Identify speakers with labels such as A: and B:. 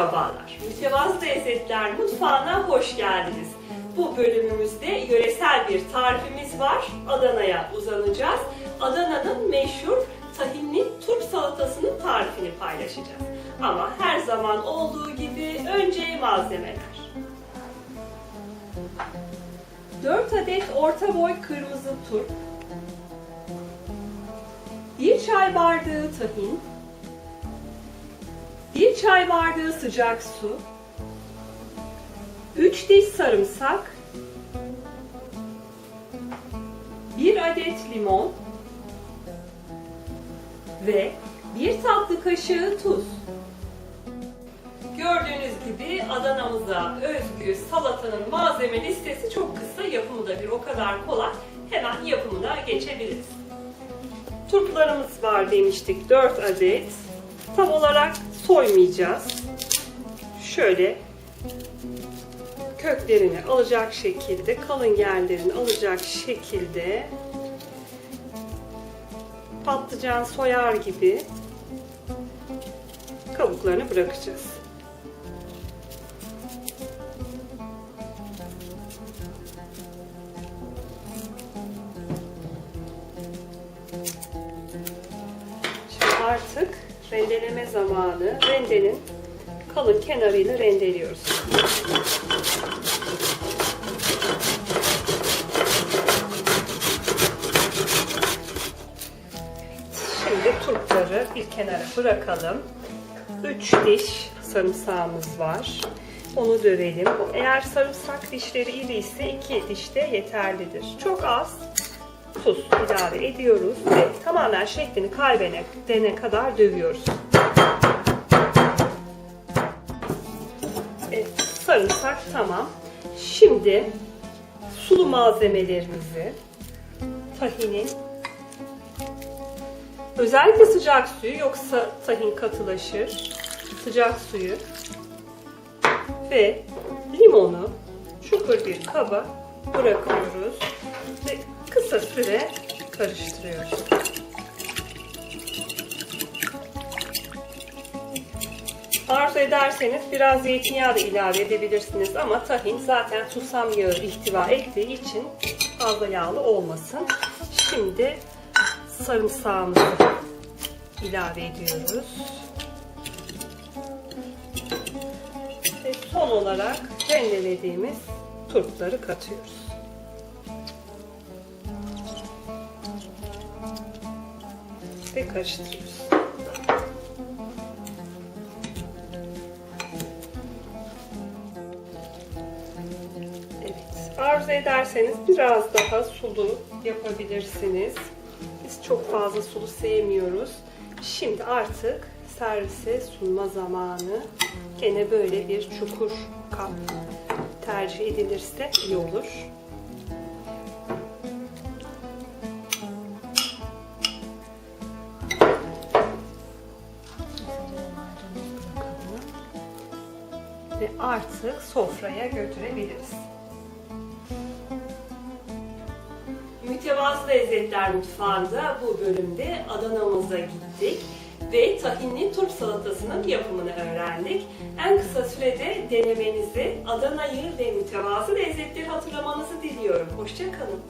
A: Merhabalar, Mütevazı Lezzetler Mutfağı'na hoş geldiniz. Bu bölümümüzde yöresel bir tarifimiz var. Adana'ya uzanacağız. Adana'nın meşhur tahinli turp salatasının tarifini paylaşacağız. Ama her zaman olduğu gibi önce malzemeler. 4 adet orta boy kırmızı turp, 1 çay bardağı tahin, 1 çay bardağı sıcak su, 3 diş sarımsak, 1 adet limon ve 1 tatlı kaşığı tuz. Gördüğünüz gibi Adana'mıza özgü salatanın malzeme listesi çok kısa, yapımı da bir o kadar kolay. Hemen yapımına geçebiliriz. Turplarımız var demiştik 4 adet. Tam olarak soymayacağız. Şöyle köklerini alacak şekilde, kalın yerlerini alacak şekilde patlıcan soyar gibi kabuklarını bırakacağız. Şimdi artık rendeleme zamanı. Rendenin kalın kenarıyla rendeliyoruz. Şimdi turpları bir kenara bırakalım. 3 diş sarımsağımız var. Onu dövelim. Eğer sarımsak dişleri iri ise 2 diş de yeterlidir. Çok az tuz ilave ediyoruz ve tamamen şeklini kaybedene kadar dövüyoruz. Evet, sarımsak tamam. Şimdi sulu malzemelerimizi tahinin özellikle sıcak suyu yoksa tahin katılaşır. Sıcak suyu ve limonu çukur bir kaba bırakıyoruz ve kısa süre karıştırıyoruz. Arzu ederseniz biraz zeytinyağı da ilave edebilirsiniz ama tahin zaten susam yağı ihtiva ettiği için fazla yağlı olmasın. Şimdi sarımsağımızı ilave ediyoruz. Ve son olarak rendelediğimiz turpları katıyoruz. Ve karıştırıyoruz. Evet. Arzu ederseniz biraz daha sulu yapabilirsiniz. Biz çok fazla sulu sevmiyoruz. Şimdi artık servise sunma zamanı. Gene böyle bir çukur kap tercih edilirse iyi olur. Ve artık sofraya götürebiliriz. Mütevazı Lezzetler Mutfağı'nda bu bölümde Adana'mıza gittik ve tahinli turp salatasının yapımını öğrendik. En kısa sürede denemenizi, Adana'yı ve mütevazı lezzetleri hatırlamanızı diliyorum. Hoşçakalın.